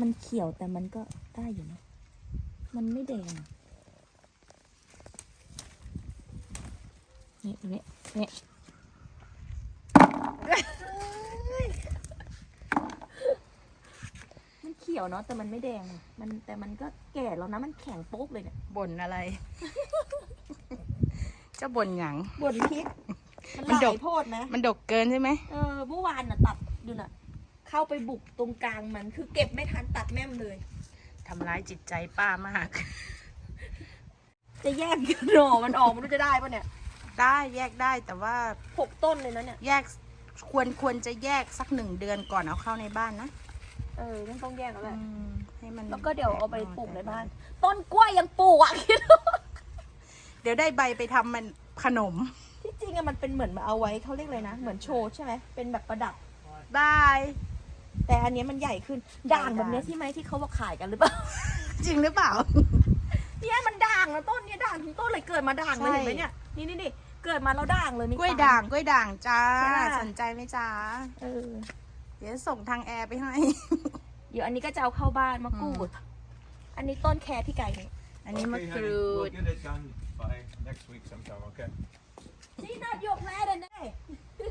มันเขียวแต่มันก็ได้อยู่นะ มันไม่แดงอะนี่ตรงนี้นี่มันเขียวเนาะแต่มันไม่แดง มันแต่มันก็แก่แล้วนะ มันแข็งโป๊กเลยเนี่ย บ่นอะไรเจ้าบ่นหยังบนพริก มันมันหดลากยโพดนะ มันดกเกินใช่ไหมเออเมื่อวานน่ะตัดดูน่ะ เข้าไปบุกตรงกลางมัน คือเก็บไม่ทันตัดแม่มเลย ทำร้ายจิตใจป้ามาก จะแยกหน่อมันออกมันรู้จะได้ปะเนี่ยได้แยกได้แต่ว่าหกต้นเลยนะเนี่ย แยกควรควรจะแยกสักหนึ่งเดือนก่อนเอาเข้าในบ้านนะเออต้องต้องแยกแล้วแหละ อืมให้มันแล้วก็เดี๋ยวเอาไปปลูกในบ้าน ต้นกล้วยยังปลูกอะ คิดดูเดี๋ยวได้ใบไปทำมันขนมที่จริงอะมันเป็นเหมือนมาเอาไว้เขาเรียกอะไรนะ เหมือนโชว์ใช่ไหมเป็นแบบประดับ บาย แต่อันเนี้ยมันใหญ่ขึ้นด่างแบบเนี้ยที่ไหมที่เขาบอกขายกันหรือเปล่า จริงหรือเปล่า เนี่ยมันด่างนะต้นเนี้ยด่างทั้งต้นเลยเกิดมาด่างเลยใช่ เห็นไหมเนี่ยนี่นี่นี่เกิดมาแล้วด่างเลยมีกล้วยตด่างกล้วยด่างจ้าใช่ปะสนใจไหมจ้า เออเดี๋ยวส่งทางแอร์ไปให้ เดี๋ยวอันนี้ก็จะเอาเข้าบ้านมะกรูด อันนี้ต้นแครพี่ไก่นี่ อันนี้มะ Okay, ก honey, รู we'll ด get it done by next week sometime, okay? See not your plan today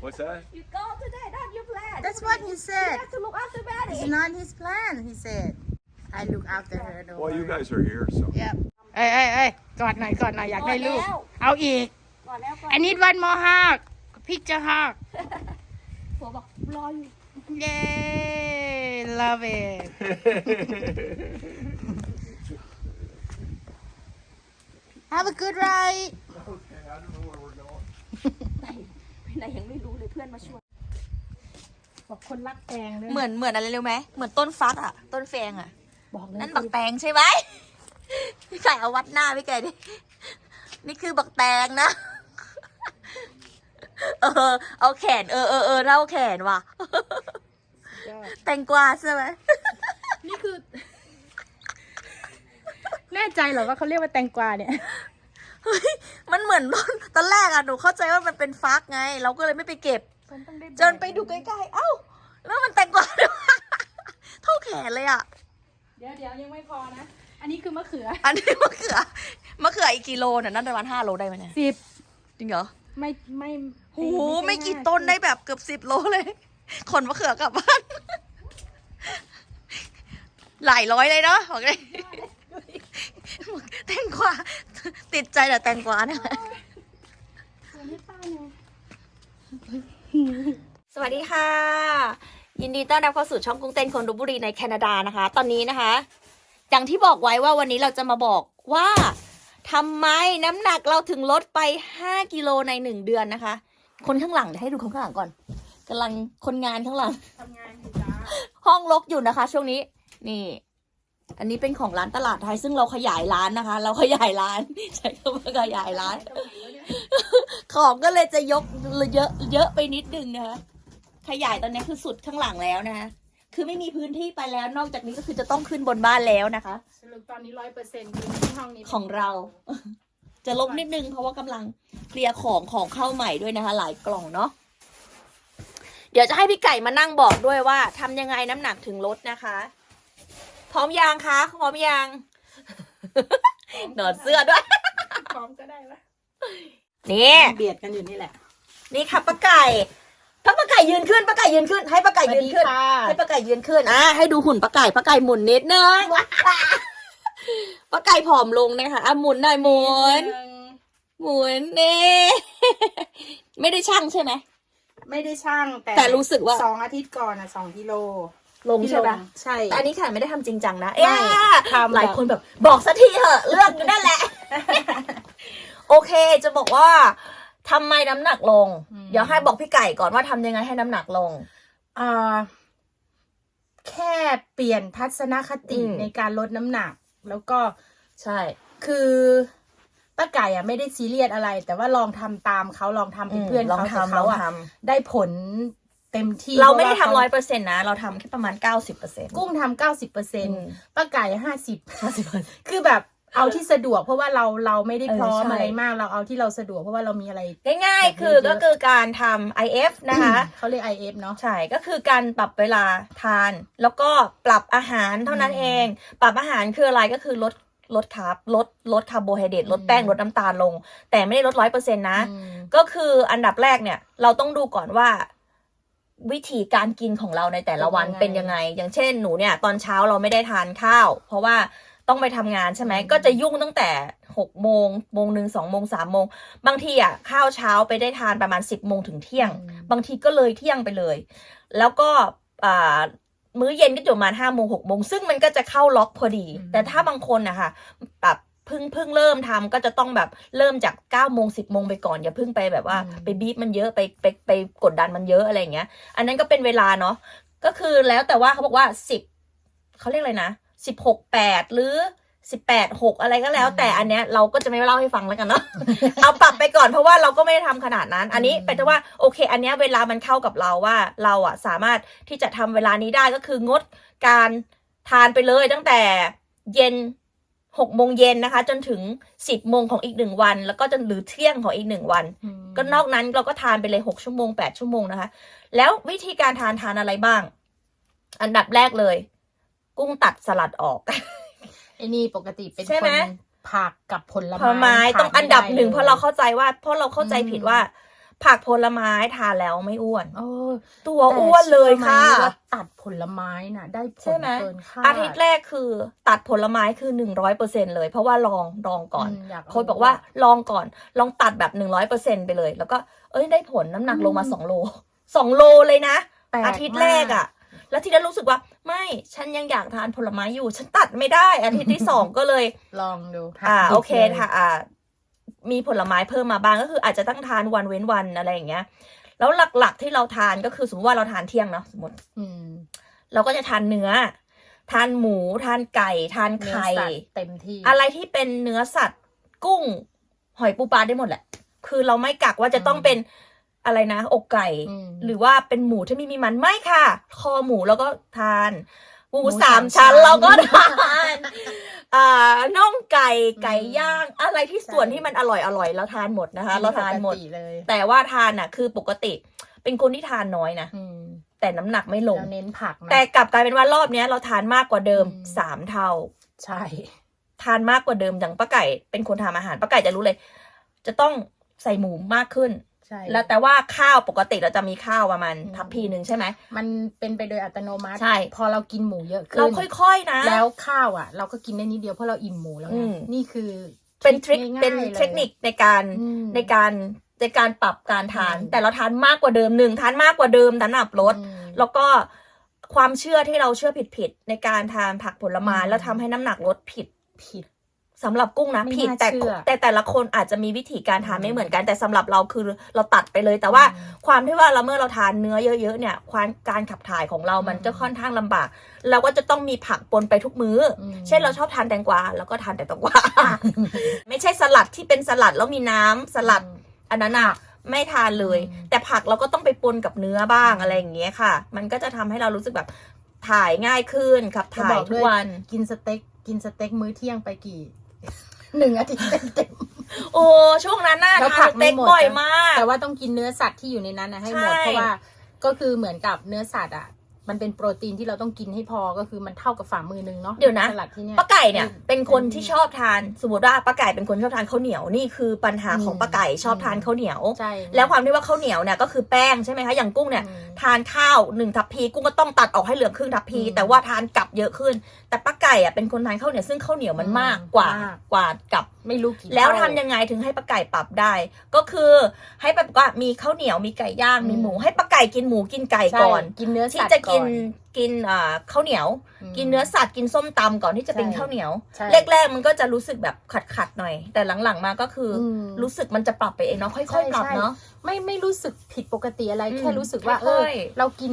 What's that? you go today not your plan That's what he you said have to look after It's Betty not his plan he said I look after her don't Well, you worry. guys are here, so. Yep เอ้ยเอ้ยเอ้ยกอดหน่อยกอดหน่อยอยากได้ลูก กอดแล้ว เอาอีก ก่อนแล้วก่อน I need one more hug picture hug ผัวบอกรออยู่ Yay love it Have a good ride Okay, I don't know where we're going. ไหนไปไหนยังไม่รู้เลยเ พื่อนมาช่วยบอกคนรักแตงเลยเหมือนเหมือนอะไรเร็วไหมเหมือนต้นฟักอะ ต้นแฟงอะ บอกเลยนั่นบักแตงใช่ไหมพี่ไก่เอาวัดหน้าพี่ไก่ดิ นี่คือบักแตงนะ เออ เอาแขน เออเออเออเท่าแขนว่ะ แตงกวาใช่ไหมนี่คือ แน่ใจเหรอว่าเขาเรียกว่าแตงกวาเนี่ย เฮ้ยมันเหมือนต้นตอนแรกอะหนูเข้าใจว่ามันเป็นฟักไง เราก็เลยไม่ไปเก็บจนไปดูใกล้ๆ เอ้า แล้วมันแตงกวาด้วยเท่าแขนเลยอะเดี๋ยวเดี๋ยวยังไม่พอนะ อันนี้คือมะเขืออันนี้มะเขือมะเขืออีกกิโลน่ะนั่นประมาณห้าโลได้ไหมเนี่ยสิบจริงเหรอไม่ไม่โอ้โหใช่ไม่กี่ห้าต้นสิบได้แบบเกือบสิบโลเลยขนมะเขือกลับบ้าน หลายร้อยเลยเนาะบอกเลยแตงกวา ติดใจแต่แตงกวาเนี่ยส่วนให้ป้าหน่อยสวัสดีค่ะ ยินดีต้อนรับเข้าสู่ช่องกุ้งเต้นคนลบบุรีในแคนาดานะคะ ตอนนี้นะคะ อย่างที่บอกไว้ว่าวันนี้เราจะมาบอกว่าทำไมน้ำหนักเราถึงลดไป 5 กิโลใน 1 เดือนนะคะ คนข้างหลังเดี๋ยวให้ดูคนข้างหลังก่อนกำลังคนงานข้างหลังทำงานอยู่จ้าห้องรกอยู่นะคะ ช่วงนี้ นี่ อันนี้เป็นของร้านตลาดไทยซึ่งเราขยายร้านนะคะ เราขยายร้าน ใช้คำว่าขยายร้าน ของก็เลยจะยกเยอะเยอะไปนิดนึงนะคะขยายตอนนี้คือสุดข้างหลังแล้วนะคะคือไม่มีพื้นที่ไปแล้วนอกจากนี้ก็คือจะต้องขึ้นบนบ้านแล้วนะคะสรุปตอนนี้ร้อยเปอร์เซ็นต์คือที่ห้องนี้ของเรา จะลบนิดนึงเพราะว่ากำลังเคลียร์ของของเข้าใหม่ด้วยนะคะ หลายกล่องเนาะเดี๋ยวจะให้พี่ไก่มานั่งบอกด้วยว่าทำยังไงน้ำหนักถึงลดนะคะ พร้อมยังคะพร้อมยังหนอดเสื้อด้วยพร้อมก็ได้ปะนี่เบียดกันอยู่นี่แหละ นี่ค่ะป้าไก่ถ้าป้าไก่ยืนขึ้นป้าไก่ยืนขึ้น ให้ป้าไก่ยืนขึ้น ให้ป้าไก่ยืนขึ้นอะให้ดูหุ่นป้าไก่ป้าไก่หมุนนิดนึงป้าไก่ผอมลงนะคะอะหมุนหน่อยหมุนหมุนเน่ไม่ได้ช่างใช่ไหมไม่ได้ช่างแต่แต่รู้สึกว่าสองอาทิตย์ก่อนอะสองกิโล ลงใช่ปะใช่แต่อันนี้ค่ะไม่ได้ทำจริงจังนะไม่เอ๊ะทำหลายคนแบบบอกสักทีเถอะเรื่องอยู่นั่นแหละ โอเคจะบอกว่าทำไมน้ำหนักลง เดี๋ยวให้บอกพี่ไก่ก่อนว่าทำยังไงให้น้ำหนักลงอ่าแค่เปลี่ยนทัศนคติอืมในการลดน้ำหนัก แล้วก็ใช่ คือป้าไก่อะไม่ได้ซีเรียสอะไร แต่ว่าลองทำตามเขาลองทำเป็นเพื่อนลองเขาแต่ทำลเขาองอะทได้ผล เต็มที่ำเราไม่ได้พะว่ทำร้อยขเปอร์เซ็นต์นะ เราทำแค่ประมาณเก้าสิบเปอร์เซ็นต์กุ้งทำเก้าสิบเปอร์เซ็นอืมป้าไก่ห้าสิบห้าสิบเปอร์เซ็นต์คือแบบเอาที่สะดวกเพราะว่าเราเราไม่ได้เออพร้อมใช่อะไรมากเราเอาที่เราสะดวกเพราะว่าเรามีอะไร ง่ายแบบๆคือเยอะๆก็คือการทำ IF นะคะเขาเรียก IF เนาะใช่ก็คือการปรับเวลาทาน แล้วก็ปรับอาหารเท่านั้นอืมเอง ปรับอาหารคืออะไรก็คือลดลดคาร์บลดลดคาร์โบไฮเดรตลดแป้งอืมลดน้ำตาลลง แต่ไม่ได้ลดร้อยเปอร์เซ็นต์นะอืมก็คืออันดับแรกเนี่ย เราต้องดูก่อนว่า วิธีการกินของเราในแต่ละวันเป็นยังไงเป็นยังไง อย่างเช่นหนูเนี่ยตอนเช้าเราไม่ได้ทานข้าว เพราะว่าต้องไปทำงานใช่ไหมอืมก็จะยุ่งตั้งแต่หกโมงโมงหนึ่งสองโมงสามโมงบางทีอะข้าวเช้าไปได้ทานประมาณสิบโมงถึงเที่ยงอืมบางทีก็เลยเที่ยงไปเลย แล้วก็อ่ามื้อเย็นก็จะประมาณห้าโมงหกโมงซึ่งมันก็จะเข้าล็อกพอดีอืมแต่ถ้าบางคนนะคะแบบ เพิ่งเพิ่งเริ่มทำก็จะต้องแบบเริ่มจาก9ก้าโมงสิบโมงไปก่อนอย่าเพิ่งไปแบบว่าไปบีบมันเยอะไปไปไปกดดันมันเยอะอะไรอย่างเงี้ย อันนั้นก็เป็นเวลาเนาะก็คือแล้วแต่ว่าเขาบอกว่าสิบเขาเรียกอะไรนะสิบหกแปดหรือสิบแปดหกอะไรก็แล้วอืมแต่อันเนี้ยเราก็จะไม่เล่าให้ฟังแล้วกันเนาะเอาปรับไปก่อนเพราะว่าเราก็ไม่ได้ทำขนาดนั้น อันนี้อืมเป็นแต่ว่าโอเค อันเนี้ยเวลามันเข้ากับเราว่าเราอะสามารถที่จะทำเวลานี้ได้ก็คืองดการทานไปเลยตั้งแต่เย็น หกโมงเย็นนะคะ จนถึงสิบโมงของอีกหนึ่งวัน แล้วก็จนหรือเที่ยงของอีกหนึ่งวันอืมก็นอกนั้นเราก็ทานไปเลยหกชั่วโมงแปดชั่วโมงนะคะ แล้ววิธีการทานทานอะไรบ้าง อันดับแรกเลย กุ้งตัดสลัดออกไอ้นี่ปกติเป็นใช่คไหมนผักกับผลผลไม้ขาต้องอันดับหนึ่งไม่เพไลยราะเราเข้าใจว่าเพราะเราเข้าใจอืมผิดว่า ผักผลไม้ทานแล้วไม่อ้วน เออตัวอ้วนเลยค่ะ แต่ชื่อไหมว่าตัดผลไม้น่ะ ได้ผใช่ลไหม เกินคาดอาทิตย์แรกคือตัดผลไม้คือหนึ่งร้อยเปอร์เซ็นเลย เพราะว่าลองลองก่อน มยากเโค้ชบอกว่าลองก่อนลองตัดแบบหนึ่งร้อยเปอร์เซ็นไปเลย แล้วก็เอ้ยได้ผลน้ำหนักลงมาสองโลสองโลเลยนะ แปลกอาทิตย์แรกอะ่ะแล้วทีนั้นรู้สึกว่าไม่ฉันยังอยากทานผลไม้อยู่ ฉันตัดไม่ได้ อาทิตย์ที่สองก็เลย ลองดูอ่าหักดิบโอเคลยค่ะอ่า มีผลไม้เพิ่มมาบ้างก็คืออาจจะต้องทานวันเว้นวันอะไรอย่างเงี้ย แล้วหลักๆที่เราทานก็คือสมมติว่าเราทานเที่ยงเนาะสมมติอืมเราก็จะทานเนื้อ ทานหมู ทานไก่ ทานเนื้อไข่สัตว์เต็มที่ อะไรที่เป็นเนื้อสัตว์ กุ้ง หอยปูปลาได้หมดแหละ คือเราไม่กักว่าจะต้องเป็นอะไรนะ อกไก่อืมหรือว่าเป็นหมูที่ไม่มีมันไม่ค่ะ คอหมูเราก็ทานหมูหมูสามสามชั้นชั้นเราก็ทาน อ่าน่องไก่ไก่อืมย่าง อะไรที่ส่วนใช่ที่มันอร่อยอร่อยเราทานหมดนะคะ เราทานหมดปกติเลย แต่ว่าทานอะ คือปกติ เป็นคนที่ทานน้อยนะอืมแต่น้ำหนักไม่ลงเราเน้นผักนะแต่กลับกลายเป็นว่ารอบเนี้ย เราทานมากกว่าเดิมอืมสามเท่า ใช่ ทานมากกว่าเดิมอย่างป้าไก่ เป็นคนทำอาหารป้าไก่จะรู้เลย จะต้องใส่หมูมากขึ้น ใช่แล้วแต่ว่าข้าวปกติเราจะมีข้าวประมาณอืมทัพพีหนึ่งใช่ไหม มันเป็นไปโดยอัตโนมัติ ใช่ พอเรากินหมูเยอะขึ้น เราค่อยๆนะ แล้วข้าวอะ เราก็กินได้นิดเดียวเพราะเราอิ่มหมูแล้วอืไงมนี่คือเป็นทริคง่ายๆเป็นลยเทคนิคในการอืมในการในการปรับการทานอืมแต่เราทานมากกว่าเดิมหนึ่งทานมากกว่าเดิมน้ำหนักลดอืมแล้วก็ความเชื่อที่เราเชื่อผิดๆในการทานผักผลไม้อืมแล้วทำให้น้ำหนักลดผิดผิด สำหรับกุ้งนะ ไม่ผิดน่าแต่เชื่อ แต่แต่ละคนอาจจะมีวิธีการทานอืมไม่เหมือนกัน แต่สำหรับเราคือเราตัดไปเลย แต่ว่าอืมความที่ว่าเราเมื่อเราทานเนื้อเยอะๆเนี่ยความการขับถ่ายของเรามันอืม จะค่อนข้างลำบาก เราก็จะต้องมีผักปนไปทุกมื้อออืม เช่นเราชอบทานแตงกวาเราก็ทานแต่แตงกวา ไม่ใช่สลัดที่เป็นสลัดแล้วมีน้ำสลัดอันนั้นอะไม่ทานเลย อืม แต่ผักเราก็ต้องไปปนกับเนื้อบ้างอืมอะไรอย่างเงี้ยค่ะ มันก็จะทำให้เรารู้สึกแบบถ่ายง่ายขึ้นขับถ่ายทุกวัน กินสเต็กกินสเต็กมื้อเที่ยงไปกี่ หนึ่งอาทิตย์เต็ม โอ้ช่วงนั้นน่าแล้วทาผันกสไม่เต็กหมด บ่อยนะมาก ๆแต่ว่าต้องกินเนื้อสัตว์ที่อยู่ในนั้นนะให้หมดใช่ เพราะว่าก็คือเหมือนกับเนื้อสัตว์อะ มันเป็นโปรตีนที่เราต้องกินให้พอก็คือมันเท่ากับฝ่ามือหนึงเนาะเดี๋ยวนะ สลัดที่เนี่ย ป้าไก่เนี่ยอืมเป็นคนที่ชอบทาน สมมติว่าป้าไก่เป็นคนชอบทานข้าวเหนียวนี่คือปัญหาของอืมป้าไก่ชอบอืมทานข้าวเหนียว ใช่แล้วความที่ว่าข้าวเหนียวเนี่ยก็คือแป้งใช่ไหมคะอย่างกุ้งเนี่ย อืม ทานข้าวหนึ่งทัพพีกุ้งก็ต้องตัดออกให้เหลือครึ่งทัพพี อืม แต่ว่าทานกลับเยอะขึ้น แต่ป้าไก่อะเป็นคนทานข้าวเหนียวซึ่งข้าวเหนียวมันอืมมากกว่ามากกว่ากับไม่รู้กี่แล้วทำเท่ายังไงถึงให้ป้าไก่ปรับได้ ก็คือให้ป้าว่ามีข้าวเหนียวมีไก่ย่างอืมมีหมู ให้ป้าไก่กินหมูกินไก่ใช่ก่อน กินเนื้อที่สัตว์จะกินอนกินอ่าข้าวเหนียวอืมกินเนื้อสัตว์กินส้มตำก่อนที่จะเป็นใช่ข้าวเหนียวใช่แรกๆมันก็จะรู้สึกแบบขัดขัดๆหน่อย แต่หลังๆมาก็คืออมรู้สึกมันจะปรับไปเองเนาะค่ใช่อยๆปรับใช่เนาะไม่ไม่รู้สึกผิดปกติอะไรอืมแค่รู้สึกว่าเอค่ออยๆเรากิน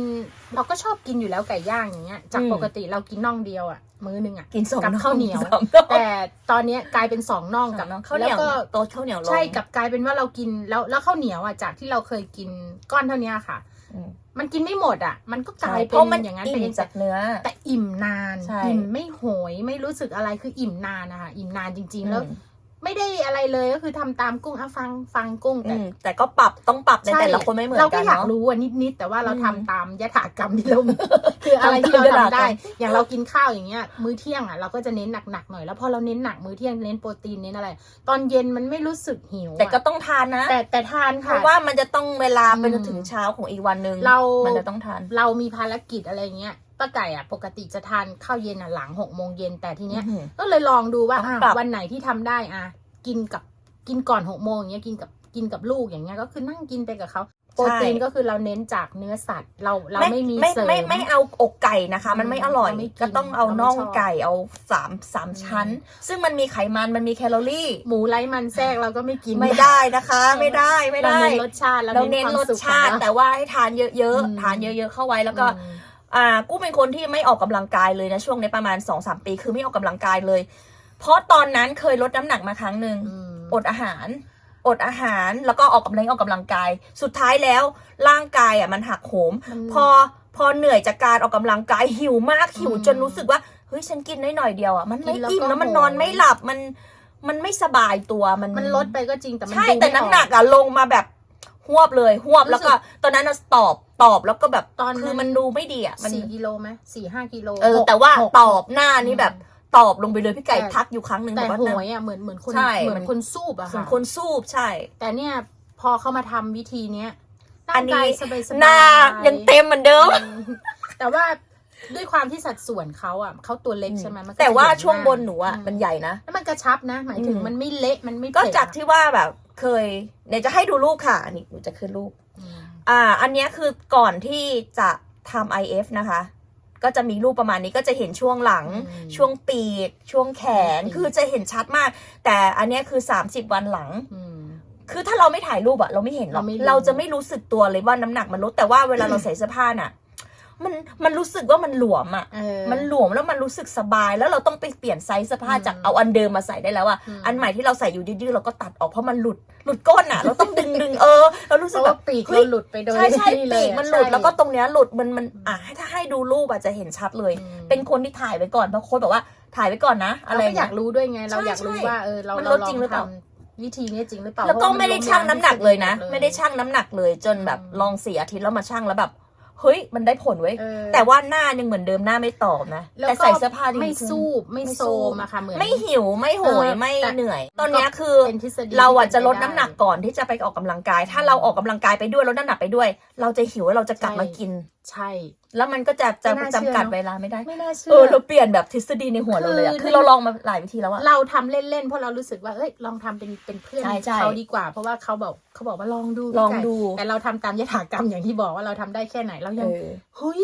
เราก็ชอบกินอยู่แล้วไก่ย่างอย่างเงี้ยจากอืมปกติเรากินน่องเดียวอะ มื้อหนึงอะกินสองกับข้าวเหนียว สองน่องแต่ตอนเนี้ยกลายเป็นสองน่องกักับบน้องข้าวเหนียวแล้วก็ โต๊ะข้าวเหนียวลงใช่กับกลายเป็นว่าเรากินแล้วแล้วข้าวเหนียวอะจากที่เราเคยกินก้อนเท่าเนี้ยค่ะ อืมมันกินไม่หมดอะ มันก็กใช่ลายเพเป็นราะมันอย่างนั้นอิ่ไปมเองจากเนื้อ แต่อิ่มนานใช่ อิ่มไม่โหยไม่รู้สึกอะไรคืออิ่มนานนะคะอิ่มนานจริง ๆ แล้ว อืม ไม่ได้อะไรเลยก็คือทำตามกุ้งอะฟังฟังกุ้งอืแต่มแต่ก็ปรับต้องปรับในแต่ละคนไม่เหมือนเรากัก็นอยากเนาะรู้อะนิดๆแต่ว่าเราอืมทำตามยถากรรมที่เราคืออะไรที่เราทำตามยถากรรมทำได้ อย่างเรากินข้าวอย่างเงี้ย มื้อเที่ยงอะเราก็จะเน้นหนักๆหน่อยแล้วพอเราเน้นหนักมื้อเที่ยงเน้นโปรตีนเน้นอะไร ตอนเย็นมันไม่รู้สึกหิวอะแต่ก็ต้องทานนะ แต่แต่ทานเพค่ะราะว่ามันจะต้องเวลาไปอืมจนถึงเช้าของอีกวันหนึ่งเรามันจะต้องทาน เรามีภารกิจอะไรเงี้ย ป้าไก่อะปกติจะทานข้าวเย็นอะหลังหกโมงเย็นแต่ทีเนี้ยอื้อหือก็เลยลองดูว่าต้องอะปรับวันไหนที่ทำได้อะกินกับกินก่อนหกโมงอย่างเงี้ยกินกับกินกับลูกอย่างเงี้ยก็คือนั่งกินไปกับเขาโปรตีนก็คือเราเน้นจากเนื้อสัตว์เราเราไม่มีไม่เสริม ไม่ไม่เอาอกไก่นะคะ มันไม่อร่อยเราไม่กินก็ต้องเอาเราไม่น่องชอบ ไก่เอาสามสามอืมชั้น ซึ่งมันมีไขมันมันมีแคลอรี่ หมูไร้มันแทรกเราก็ไม่กินไม่ได้นะคะ ไม่ได้ไม่เราได้ เน้นรสชาติเราเน้นควมรสสุขชาติของเแต่ว่าให้ทานเยอะอืม ๆ ทานเยอะ ๆ เข้าไว้แล้วก็ อืม อ่ากูเป็นคนที่ไม่ออกกำลังกายเลยนะช่วงนี้ประมาณ2อสปีคือไม่ออกกำลังกายเลย เพราะตอนนั้นเคยลดน้ำหนักมาครั้งหนึ่งอืมอดอาหาร อดอาหารแล้วก็ออกกำลังออกกำลังกาย สุดท้ายแล้วร่างกายอะมันหักโหมมันพอพอเหนื่อยจากการออกกำลังกายหิวมากหิวอืมจนรู้สึกว่าเฮ้ยฉันกินน้อยหน่อยๆเดียวอะมันไม่กินแล้วอิ่มก็แล้วมันโหยนอนไม่หลับมันมันไม่สบายตัวมันมันลดไปก็จริงแต่มันใช่ดูแต่ไม่น้ำออหนักอะลงมาแบบ หวบเลยหวบรู้สึกแล้วก็ ตอนนั้นน่ะตอบตอบแล้วก็แบบตอนนั้น คือมันดูไม่ดีอะมันสี่กิโลไหมสี่ห้ากิโลเออ หกแต่ว่าหก ตอบหน้านี่แบบตอบลงไปเลยพี่ไก่แต่ทักอยู่ครั้งหนึ่งแต่บอกว่าโหหน้ายอะเหมือนเหมือนคนใช่เหมือมันน คนสูบอะส่วนค่ะคนสูบใช่ แต่เนี่ยพอเขามาทำวิธีเนี้ยอันนี้ร่างกายสบายๆหน้ายังเต็มเหมือนเดิมอืมแต่ว่าด้วยความที่สัดส่วนเขาอะเขาตัวเล็กใช่ไหมมันก็แต่ว่าจะเห็ช่วงบนากหนูอะอืมมันใหญ่นะ แล้วมันกระชับนะ หมายถึงอืม มันไม่เละมันไม่ก็เผ็ดจากอะ ที่ว่าแบบ เคยเดี๋ยวจะให้ดูรูปค่ะ อันนี้หนูจะขึ้นรูปอืมอ่า อันเนี้ยคือก่อนที่จะทำ IF นะคะ ก็จะมีรูปประมาณนี้ก็จะเห็นช่วงหลังอืมช่วงปีก ช่วงแขนอืมคือจะเห็นชัดมาก แต่อันเนี้ยคือ 30 วันหลังอืมคือถ้าเราไม่ถ่ายรูปอะเราไม่เห็นหรอกเราไม่รู้เราจะไม่รู้สึกตัวเลยว่าน้ำหนักมันลดแต่ว่าเวลาเราใส่เสื้อผ้าน่ะ มันมันรู้สึกว่ามันหลวมอะเออ มันหลวมแล้วมันรู้สึกสบาย แล้วเราต้องไปเปลี่ยนไซส์เสื้อผ้าอืมจากเอาอันเดิมมาใส่ได้แล้วอะอืม อันใหม่ที่เราใส่อยู่ดื้อๆเราก็ตัดออกเพราะมันหลุด หลุดก้นอะเราต้องดึงดึงเออ เรารู้เพสึกราะแบว่าบ ปีกเฮ้ยเราหลุดไปโดยใช่ใช่นี่เลปียกอะมันหลุดใช่ แล้วก็ตรงเนี้ยหลุดมันมันอะถ้าให้ดูรูปอะจะเห็นชัดเลย อืม เป็นคนที่ถ่ายไว้ก่อนเพราะโค้ดบอกว่าถ่ายไว้ก่อนนะอะไรเราอก็ย่างอเงี้ ยายกรู้ด้วยไง เราใช่อยากรู้ใช่ว่าเออเรามันเราลดลอจริงงหรือเปล่า ทำวิธีนี้จริงหรือเปล่าแล้วก็เพราะาไม่ได้นชั่งน้ำหนักเลยนะลไม่ได้ชั่งน้ำหนักเลยจนแบบอืมลองเสียอาทิตย์แล้วมาชั่งแล้วแบบ เฮ้ยมันได้ผลเว้ย เออแต่ว่าหน้ายังเหมือนเดิมหน้าไม่ตอบนะ แล้วแต่ก็ใส่เสื้อผ้าดีไม่ขึ้น สู้ไม่ไม่โซสู้มอะค่ะเหมือน ไม่หิวไม่โหยเออไม่แต่ เหนื่อย ตอนเนี้ยคือเป็นทฤษฎีเราอะที่จะลดเป็น้ำไปหนักก่อนที่จะไปออกกำลังกาย ถ้าเราออกกำลังกายไปด้วยลดน้ำหนักไปด้วย เราจะหิวแล้วเราจะกลับใช่มากินใช่ แล้วมันก็จะจะไม่น่าเชื่อ จำกัดเนอะเวลาไม่ได้ ไม่น่าเชื่เออ เราเปลี่ยนแบบทฤษฎีในหัวเราเลยอะคือ คือเราลองมาหลายวิธีแล้วอะ เราทำเล่นๆเพราะเรารู้สึกว่าเอ้ยลองทำเป็นเป็นเพื่อนใช่ใช่เขาดีกว่า เพราะว่าเขาบอกเขาบอกว่าลองดูลองพี่ไก่ดู แต่เราทำตามยถากรรมอย่างที่บอกว่าเราทำได้แค่ไหนเรายังเออเฮ้ย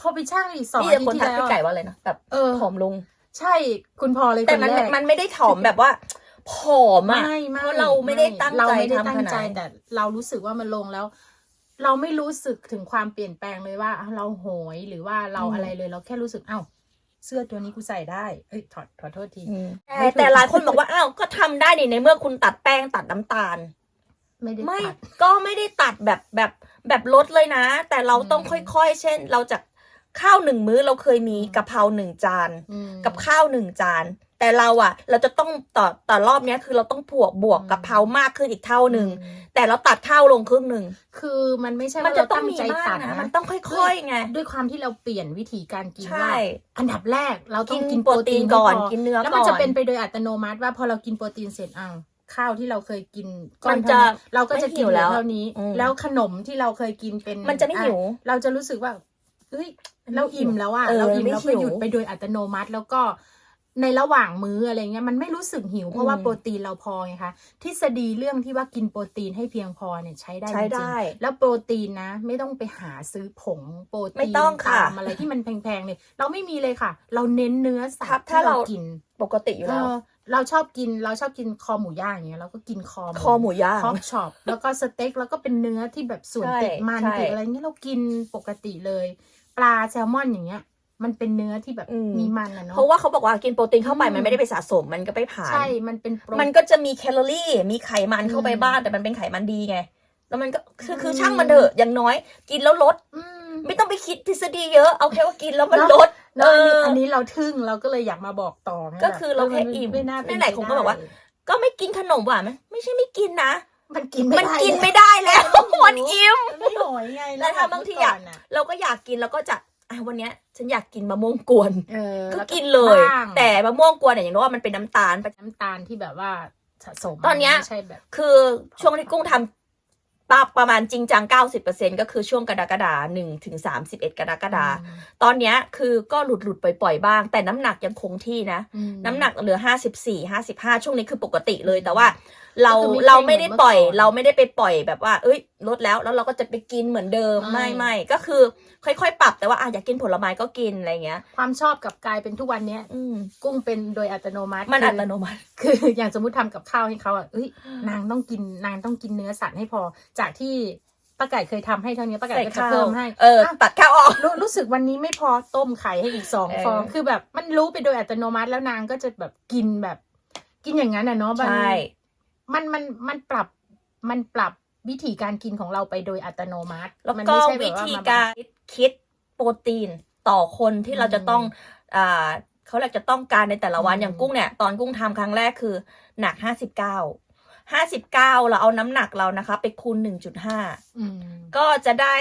พอไปช่างอีกสองนี่อาจะทิตคนย์ที่ทักแล้วพี่ไก่ว่าอะไรนะแบบเออผอมลง ใช่คุณพอเลยแต่คนมันแรก มันไม่ได้ผอมแบบว่าผอมอะ ไม่ไม่เพราะเราไม่ได้ตั้งเราใจไม่ได้ทำตั้ขงนาดใจนั้นแต่เรารู้สึกว่ามันลงแล้ว เราไม่รู้สึกถึงความเปลี่ยนแปลงเลยว่าอะเราโหยหรือว่าเราอะไรเลยเราแค่รู้สึกเอ้าเสื้อตัวนี้กูใส่ได้ เอ้ยถอดขอโทษทีแต่แต่หลายคนบอกว่า อ้าว ก็ทำได้นี่ในเมื่อคุณตัดแป้งตัดน้ำตาล ไม่ได้ไม่ตัดก็ไม่ได้ตัดแบบแบบแบบลดเลยนะ แต่เราต้องอืมค่อยๆ เช่น เราจากข้าวหนึ่งมื้อเราเคยมีอืมกะเพราหนึ่งจานอืมกับข้าวหนึ่งจาน แต่เราอะเราจะต้องต่อต่อรอบเนี้ยคือเราต้องบวกบวกอืมกะเพรามากขึ้นอีกเท่าหนึ่งอืมแต่เราตัดข้าวลงครึ่งหนึ่งคือมันไม่ใช่มันว่าจะเราต้องตั้งมีใจบ้าตังดนะนะมันต้องค่อยๆไงด้วยความที่เราเปลี่ยนวิธีการกินใช่ว่าอันดับแรกเราต้กิองนกินโปรตีนก่อนให้พกินเนื้อแล้วก่มันอจะนเป็นไปโดยอัตโนมัติว่าพอเรากินโปรตีนเสร็จอ้าวข้าวที่เราเคยกินก้อมันนเท่าจะนี้เราก็จะไม่หิกินวเหลืแล้อวเท่านี้อืมแล้วขนมที่เราเคยกินเป็นมันจะไม่หิวอะเราจะรู้สึกว่าเฮ้ยเราอิ่มแล้วอะเออเราอิ่มไม่เราก็หิวหยุดไปโดยอัตโนมัติแล้วก็ ในระหว่างมื้ออะไรเงี้ยมันไม่รู้สึกหิวเพราะว่าอืมโปรตีนเราพอไงคะทฤษฎีเรื่องที่ว่ากินโปรตีนให้เพียงพอเนี่ยใช้ได้ใช้จริงได้ๆแล้วโปรตีนนะ ไม่ต้องไปหาซื้อผงโปรตีนไม่ต้องค่ะตามอะไรที่มันแพงๆเลยเราไม่มีเลยค่ะ เราเน้นเนื้อสัครัตบว์ถ้าที่เราเรากินปกติอยู่แล้วเออเราชอบกินเราชอบกินคอหมูย่างอย่างเงี้ยเราก็กินคอคอหมูย่างพอกช็อปแล้วก็สเต็กแล้วก็เป็นเนื้อที่แบบส่วนใช่ติดมันใช่ติดอะไรเงี้ยเรากินปกติเลย ปลาแซลมอนอย่างเงี้ย มันเป็นเนื้อที่แบบอืม มีมันอะเนาะ เพราะว่าเขาบอกว่ากินโปรตีนเข้าไปอืม มันไม่ได้ไปสะสมมันก็ไปผ่าน ใช่มันเป็นโปร มันก็จะมีแคลอรี่ มีไขมันเข้าไปอืมบ้าง แต่มันเป็นไขมันดีไง แล้วมันก็คือคือช่างมันเถอะอย่างน้อย กินแล้วลด อืม ไม่ต้องไปคิดทฤษฎีเยอะ เอาแค่ว่ากินแล้วมันเนอะ ลด แล้วอันนี้เอออัอันนี้เราทึ่งเราก็เลยอยากมาบอกต่อไงก็คือเราแค่แบบอิ่มไม่น่าเป็ไหนๆผมก็บอกว่าไปได้ก็ไม่กินขนมหวานไหมไม่ใช่ไม่กินนะ มันกินไม่มันได้กินไม่ได้แล้วมันอิ่ม มันไม่หอยไงแล้วถ้าบางทีอะเมื่ก่นเราก็อยากกินแล้วก็จะอะวันเนี้ย ฉันอยากกินมะม่วงกวนเออก็แล้วกินเลย บ้างแต่มะม่วงกวนเนี่ยอย่างน้อยว่ามันเป็นน้ำตาล น้ำตาลที่แบบว่าสะสมตอนเนี้ย ไม่ใช่แบบ คือช่วงที่กุ้งทำปะประมาณจริงจัง 90%ก็คือช่วงกรกฎาหนึ่งถึงสามสิบเอ็ดกรกฎาตอนเนี้ยคือก็หลุดหลุดๆปล่อย ๆ บ้าง แต่น้ำหนักยังคงที่นะ อืม น้ำหนักเหลือห้าสิบสี่ห้าสิบห้าช่วงนี้คือปกติเลยแต่ว่า เราก็คือไม่เราไม่ได้ปล่อย เหมือนเมื่อก่อน เราไม่ได้ไปปล่อยแบบว่า เอ้ยลดแล้วแล้วเราก็จะไปกินเหมือนเดิมไม่ไม่ไม่ก็คือ ค่อยๆ ปรับแต่ว่าอะอยากกินผลไม้ก็กินอะไรเงี้ย ความชอบกับกลายเป็นทุกวันเนี้ย อืมกุ้งเป็นโดยอัตโนมัติมันคือัตโนมัติ คืออย่างสมมุติทำกับข้าวให้เขาอะเอ้ยนางต้องกินนางต้องกินเนื้อสัตว์ให้พอ จากที่ป้าไก่เคยทำให้เท่านี้ป้าไก่ใส่ก็จะข้าวเพิ่มให้เอออะตัดข้าวออก รู้รู้สึกวันนี้ไม่พอต้มไข่ให้อีกสองเออฟอง คือแบบมันรู้ไปโดยอัตโนมัติแล้วนางก็จะแบบกินแบบ กินอย่างนั้นอะเนาะมันใช่ มันมันมันปรับมันปรับวิธีการกินของเราไปโดยอัตโนมัติแล้วมันก็ไม่ใช่แบวิบว่าธีมาการคิดโปรตีนต่อคนที่เราจะต้องอ่าเขาเรียกจะต้องการในแต่ละวันอืมอย่างกุ้งเนี่ย ตอนกุ้งทำครั้งแรกคือ หนักห้าสิบเก้าห้าสิบเก้าเราเอาน้ำหนักเรานะคะ ไปคูณหนึ่งจุดห้าอืมก็จะได้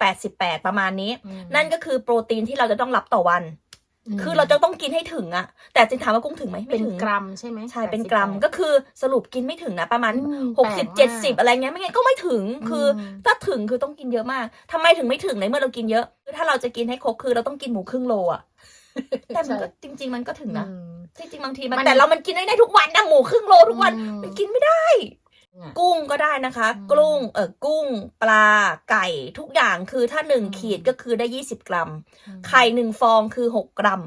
แปดสิบแปดประมาณนี้อืมนั่นก็คือโปรตีนที่เราจะต้องรับต่อวันม คือเราจะต้องกินให้ถึงอะแต่จริงถามว่ากุ้งถึงไหมไม่เป็นถึงกรัมใช่ไหมใช่เป็น88กรัมก็คือสรุปกินไม่ถึงนะประมาณอืมหกสิบแปลเจ็ดกสิบมากอะไรเงี้ยไม่งั้นก็ไม่ถึงคืออมถ้าถึงคือต้องกินเยอะมากทำไมถึงไม่ถึงในเมื่อเรากินเยอะคือถ้าเราจะกินให้ครบคือเราต้องกินหมูครึ่งโลอะแต่มันก็จริง ๆ มันก็ถึงนะอืมจริงๆบางทีมันมันแต่เรามันกินได้ได้ทุกวันนะหมูครึ่งโลทุกวันอืมมันกินไม่ได้อะ กุ้งก็ได้นะคะอืมกุ้งเออกุ้ง ปลาไก่ทุกอย่างคือถ้าหนึ่งอืมขีดก็คือได้ยี่สิบกรัมอืมไข่หนึ่งฟองคือหกกรัม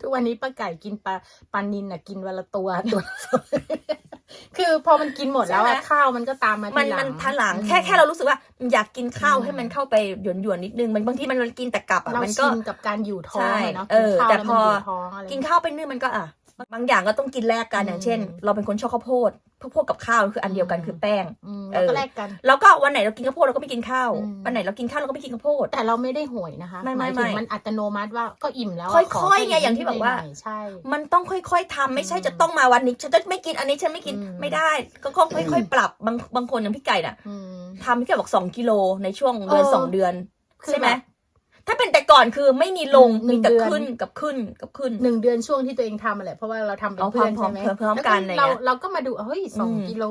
ทุกวันนี้ป้าไก่กินปลาปลานินอะกินวันละตัวตัวละตัวคือพอมันกินหมดแล้วอะใช่ไหมข้าวมันก็ตามมามันทีหลังมันทันหลังอืมแค่แค่เรารู้สึกว่าอยากกินข้าวอืมให้มันเข้าไปหยวนหยวนๆนิดนึงมันบางทีมันกินแต่กลับอะเรามันก็ชินกับการอยู่ท้องใช่อะเนาะเออกินข้าวแต่แล้วพมันออยู่ท้องอะไรกินข้าวไปนึ่งมันก็อะบางอย่างก็ต้องกินแลกกันอืมอย่างเช่น เราเป็นคนชอบข้าวโพด พวกพวกกับข้าวคืออันเดียวกันอืมคือแป้งอืมเอแล้วอก็แลกกัน แล้วก็วันไหนเรากินข้าวโพดเราก็ไม่กินข้าวอืมวันไหนเรากินข้าวเราก็ไม่กินข้าวโพด แต่เราไม่ได้ห่วยนะคะไม่ไม่หายถึงไม่มันอัตโนมัติว่าก็อิ่มแล้วะค่อยๆขแไงอย่างที่บอกว่านิดหน่ยๆใช่ มันต้องค่อยๆทำไม่ใช่อืมจะต้องมาวันนี้ฉันจะไม่กินอันนี้ฉันไม่กินอืมไม่ได้ ก็ค่อยๆปรับบางบางคนอย่างพี่ไก่น่ะอืมทำพี่ไก่บอกสองกิโลในช่วงเดือนเออสองเดือนคือใช่ไหมแบบ ถ้าเป็นแต่ก่อนคือไม่มีลงหนึ่มีงแต่เดือน ขึ้นกับขึ้นกับขึ้น หนึ่งเดือนช่วงที่ตัวเองทำอะแหละเพราะว่าเราทำเป็นเอาเพื่อนพร้อใช่มไหมพร้อมแล้วกันอะไรเราเงี้ยเราก็มาดูเฮ้ยสองอืม กิโล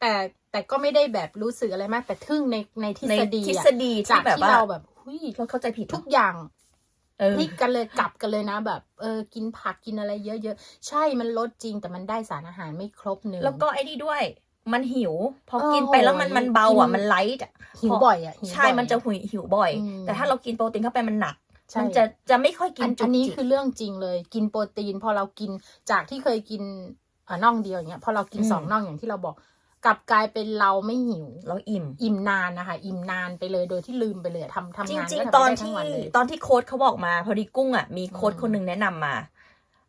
แต่แต่ก็ไม่ได้แบบรู้สึกอะไรมาก แต่ทึ่งในในทฤในษฎีทฤอะษฎีจาที่กแบบที่ว่าเราแบบหุยเราเข้าใจผิดทุกอย่าง เออ พลิกกันเลยกลับกันเลยนะแบบ เออกินผักกินอะไรเยอะๆ ใช่มันลดจริงแต่มันได้สารอาหารไม่ครบเนื้อแล้วก็ไอ้นี่ด้วย มันหิวพอเออกินไปแล้วมันโหยมันเบาอะกินมันไลท์อะหิวบ่อยอะหิวใช่บ่อยมันจะหุยหิวบ่อยอืมแต่ถ้าเรากินโปรตีนเข้าไปมันหนักใช่มันจะจะไม่ค่อยกิอันนจุอักนนี้จิกคือเรื่องจริงเลย กินโปรตีน พอเรากินจากที่เคยกินเอ่อน่องเดียวอย่างเงี้ยพอเรากินอืมสองน่องอย่างที่เราบอกกลับกลายเป็นเราไม่หิว เราอิ่ม อิ่มนานนะคะ อิ่มนานไปเลยโดยที่ลืมไปเลยอะทำทำจงานริงก็ๆตอนทำได้ทั้ที่งวันเลยตอนที่โค้ดเขาบอกมา พอดีกุ้งอะมีโค้ดอืมคนหนึ่งแนะนำมา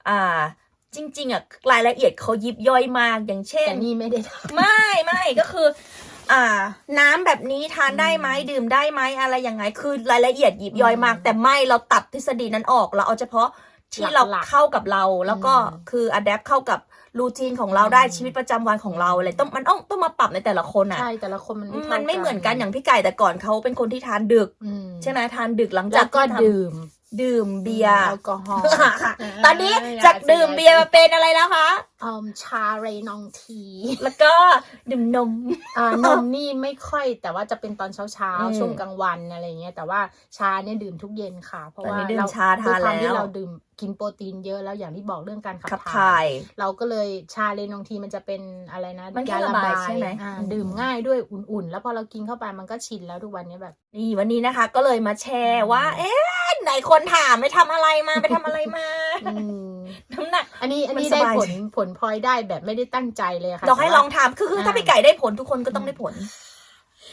อ่า จริง ๆอะรายละเอียดเขายิบย่อยมาก อย่างเช่น แต่นี่ไม่ได้ทไม่ไม่ก็คือ อ่า น้ำแบบนี้ทานได้ไหมอืมดื่มได้ไหมอะไรยังไง คือรายละเอียดยิบย่อยมากอืมแต่ไม่เราตัดทฤษฎีนั้นออกเราเอาเฉพาะที่เราหลักๆเข้ากับเรา แล้วก็อืมคืออัดแอปเข้ากับรูทีนของเราได้อืม ชีวิตประจำวันของเราอะไรต้องมันต้องต้องมาปรับในแต่ละคนำอะ ใช่แต่ละคนมันไม่มันท่าไม่เหมือนกันอย่างพี่ไก่แต่ก่อนเขาเป็นคนที่ทานดึก อืมใช่ไหมทานดึกหลังจาแล้กวก็ที่ทำดื่ม ดื่มเบียร์ แอลกอฮอล์ ตอนนี้จากดื่มเบียร์มาเป็นอะไรแล้วคะ อืมชาเรนองที แล้วก็ดื่มนมอ่านมนี่ไม่ค่อย แต่ว่าจะเป็นตอนเช้าเช้าๆอืมช่วงกลางวันอะไรเงี้ยแต่ว่าชาเนี่ยดื่มทุกเย็นค่ะ เพราะตอนว่านี้ดื่มเราชาทานด้วยความที่แล้วเราดื่มกินโปรตีนเยอะแล้วอย่างที่บอกเรื่องการขับขับถ่าถ่าย ย เราก็เลยชาเรนองทีมันจะเป็นอะไรนะมันแค่ระบายใช่ไหมอ่าอืม ดื่มง่ายด้วยอุ่นๆ แล้วพอเรากินเข้าไปมันก็ชินแล้วทุกวันนี้แบบ นี่วันนี้นะคะ ก็เลยมาแชร์อืมว่า เอ๊ะไหนคนถามไปทำอะไรมาไปทำอะไรมา อืม น้ำหนัก อันนี้อันนี้มันสได้บาย ผลผลพลอยได้แบบไม่ได้ตั้งใจเลยค่ะเราให้แต่ว่า ลองทำคือคือถ้าอ่าพี่ไก่ได้ผลทุกคนก็ต้องได้ผล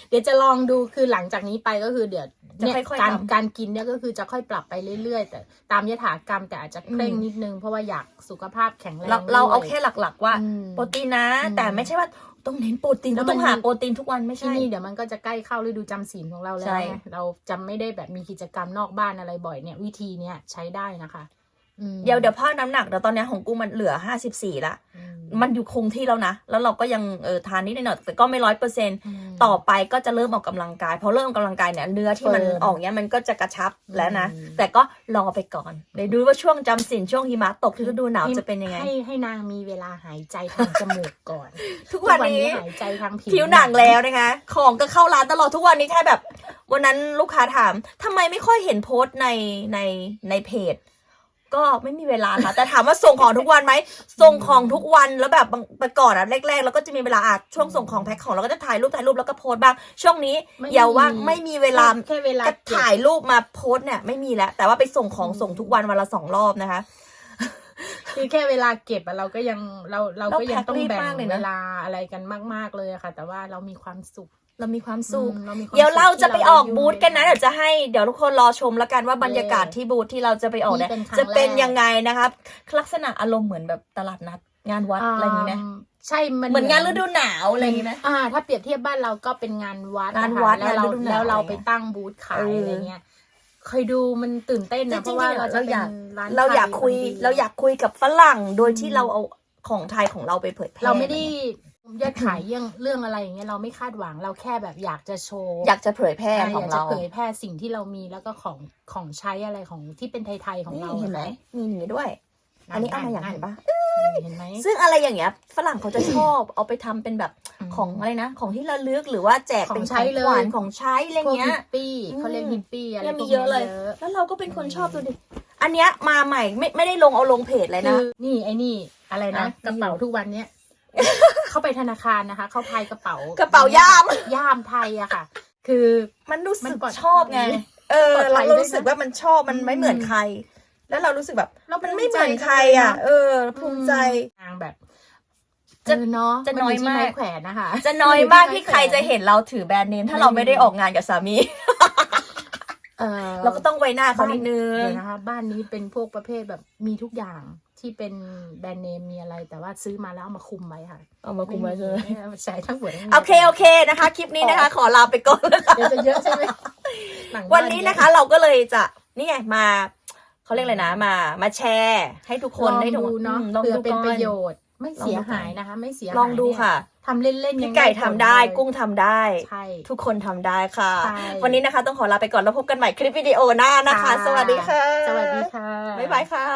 เดี๋ยวจะลองดูคือหลังจากนี้ไปก็คือเดี๋ยวจะเนี่ยค่อยๆการทำการกินเนี่ยก็คือจะค่อยปรับไปเรื่อย ๆ แต่ตามยถากรรมแต่อาจจะเคร่งอืม นิดนึง เพราะว่าอยากสุขภาพแข็งแรงเราเราเอาด้วยแค่หลักๆ ว่าอืมโปรตีนนะ อืมแต่ไม่ใช่ว่าต้องเน้นโปรตีนแล้วต้องมันหามีโปรตีนทุกวันไม่ที่ใช่ นี่เดี๋ยวมันก็จะใกล้เข้าฤดูจำศีลของเราแล้วใช่ไงเราจะไม่ได้แบบมีกิจกรรมนอกบ้านอะไรบ่อยเนี่ย วิธีเนี้ยใช้ได้นะคะอืม เดี๋ยวเดี๋ยวพาน้ำหนักเดี๋ยวตอนเนี้ยของกูมันเหลือห้าสิบสี่ละอืมมันอยู่คงที่แล้วนะ แล้วเราก็ยังเออทานนิดหน่อยแต่ก็ไม่ร้อยเปอร์เซ็นต์มต่อไปก็จะเริ่มออกกำลังกายพอเริ่มออกกำลังกายเนี่ยเนื้อที่มันเฟิร์มออกเนี้ยมันก็จะกระชับแล้วนะอืมแต่ก็รอไปก่อนเดี๋ยวดูว่าช่วงจำศีลช่วงหิมะตกที่ฤดูหนาวจะเป็นยังไง ให้ให้นางมีเวลาหายใจทางจมูกก่อน ทุกวันนี้หายใจทางผิวผิวหนังแล้วนะคะ ของก็เข้าร้านตลอดทุกวันนี้แค่แบบ วันนั้นลูกค้าถามทำไมไม่ค่อยเห็นโพสต์ในในในเพจ ก็ไม่มีเวลาค่ะ แต่ถามว่าส่งของทุกวันไหมส่งของทุกวันแล้วแบบบางแต่ก่อนอะแรกๆเราก็จะมีเวลาอะช่วงส่งของแพ็คของเราก็จะถ่ายรูปถ่ายรูปแล้วก็โพสต์บ้าง ช่วงนี้ไม่อย่าว่าไม่มีเวลาแค่เวลาก็เก็บถ่ายรูปมาโพสต์เนี่ยไม่มีแล้วแต่ว่าไปส่งของอืมส่งทุกวันวันละสองรอบนะคะ คือแค่เวลาเก็บอะเราก็ยังเราเราก็ยังต้องเราแพ็ครีบแบ่งมากเลยนะเวลาอะไรกันมาก ๆเลยอะค่ะ แต่ว่าเรามีความสุข เรามีความสุข อืมเรามีความเดี๋ยวเราจะไปออกที่บูธกันนะ เดี๋ยวจะให้เดี๋ยวทุกคนรอชมแล้วกันว่าบรรยากาศที่บูธที่เราจะไปออกเนี่ยนี่เป็นครั้งจะเป็นแรกยังไงนะครับ ลักษณะอารมณ์เหมือนแบบตลาดนัดงานวัดอะไรอย่างนี้ไหมมใช่มัน เหมือนงานฤดูหนาวอะไรอย่างนี้ไหมอ่า ถ้าเปรียบเทียบบ้านเราก็เป็นงานวัดงานนะคะวัดแล้วเรางานฤดูหนาวแล้วเราอะไรเงี้ยไปตั้งบูธขายเออออะไรเงี้ย เคยดูมันตื่นเต้นจรินะงๆเพราะว่าเราจะเราเป็อนยากร้านเราอยากไทคุยนดีเราอยากคุยกับฝรั่งโดยที่เราเอาของไทยของเราไปเผยแพร่เราไม่ได้ยอดขายเรื่องเรื่องอะไรอย่างเงี้ยเราไม่คาดหวังเราแค่แบบอยากจะโชว์อยากจะเผยแพร่ใช่ของยากจะเราเผยแพร่สิ่งที่เรามีแล้วก็ของของใช้อะไรของที่เป็นไทยๆของนี่เราเห็นไหมมีอย่างนี้ด้วย อันนี้เอามาอย่างเห็นปะเห็นไหมซึ่งอะไรอย่างเงี้ยฝรั่งเขาจะชอบเอาไปทำเป็นแบบอืมของอะไรนะ ของที่ระลึกหรือว่าแจกเป็นของขใช้องเลย ขวัญของใช้อะไรพวกเงี้ฮิย ปปี้อืมเขาเรียกฮิปปี้อะไรเนี่ยพมีวกเยอะเลยเยอะแล้วเราก็เป็นคนชอบดูดิ อันเนี้ยมาใหม่ไม่ไม่ได้ลงเอาลงเพจเลยคืนะ อนี่ไอ้นี่อะไรนะอะ กระเป๋าทุกวันเนี้ยเข้าไปธนาคารนะคะเขาพายกระเป๋ากระเป๋าย่าม ย่ามไทยอะค่ะ คือ มันรู้มัสึนกปลอดชอบไง ภัยเออปลอดภัเรายด้วยนะ รู้สึกว่ามันชอบมันไม่เหมือนใคร แล้วเรารู้สึกแบบมันไม่เหมือนใครอะ เออ ภูมิใจนางแบบจะเออเนาะจะน้อยที่มากไม้แขวนนะคะ จะน้อยมากที่ไม้แขวนใครจะเห็นเราถือแบรนด์เนมถ้าเราไม่ได้ออกงานกับสามีเออเราก็ต้องไว้หน้าเขานิดนึงเดี๋ยวนะคะบ้านนี้เป็นพวกประเภทแบบมีทุกอย่างที่เป็นแบรนด์เนมมีอะไร แต่ว่าซื้อมาแล้วเอามาคุมไว้ค่ะ เอามาคุมไว้เลยไม่เอามาใช้ทั้งหมดทั้งมวลโอเคโอเคนะคะ คลิปนี้นะคะ ขอลาไปก่อนนะคะเดี๋ยวจะเยอะใช่ไหมหลังบ้าวันนี้นะคะ เราก็เลยจะนี่ไงมา เขาเรียกอะไรนะมา มาแชร์ ให้ทุกคนลองได้ดูเนาะอืมลองเพื่อดูเป็นก่อประโยนชน์ ไม่เสียหายนะคะ ไม่เสียหายลองดูเนี่ยค่ะ ทำเล่นๆพี่ยังไก่ด้ผทำลได้เลยกุ้งทำได้ ใช่ ทุกคนทำได้ค่ะ ใช่ วันนี้นะคะต้องขอลาไปก่อนแล้วพบกันใหม่คลิปวิดีโอหน้านะคะค่ะสวัสดีค่ะ สวัสดีค่ะ บ๊ายบายค่ะ